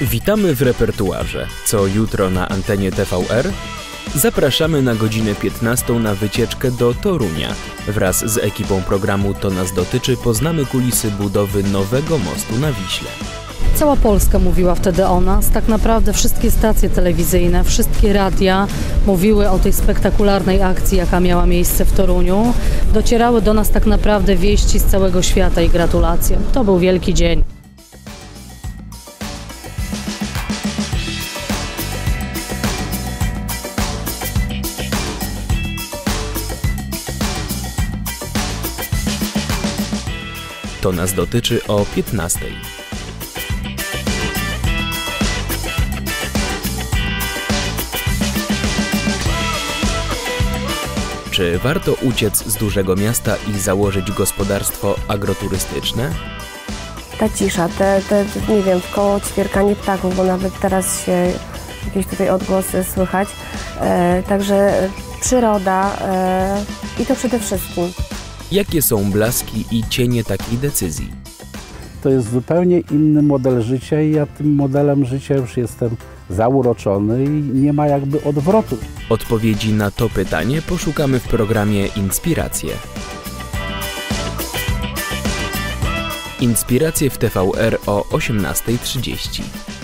Witamy w repertuarze. Co jutro na antenie TVR? Zapraszamy na godzinę 15 na wycieczkę do Torunia. Wraz z ekipą programu To nas dotyczy poznamy kulisy budowy nowego mostu na Wiśle. Cała Polska mówiła wtedy o nas. Tak naprawdę wszystkie stacje telewizyjne, wszystkie radia mówiły o tej spektakularnej akcji, jaka miała miejsce w Toruniu. Docierały do nas tak naprawdę wieści z całego świata i gratulacje. To był wielki dzień. To nas dotyczy o 15. Czy warto uciec z dużego miasta i założyć gospodarstwo agroturystyczne? ta cisza, te, te, nie wiem, koło ćwierkanie ptaków, bo nawet teraz się jakieś tutaj odgłosy słychać. E, także przyroda e, i to przede wszystkim. Jakie są blaski i cienie takiej decyzji? To jest zupełnie inny model życia i ja tym modelem życia już jestem zauroczony i nie ma jakby odwrotu. Odpowiedzi na to pytanie poszukamy w programie Inspiracje. Inspiracje w TVR o 18.30.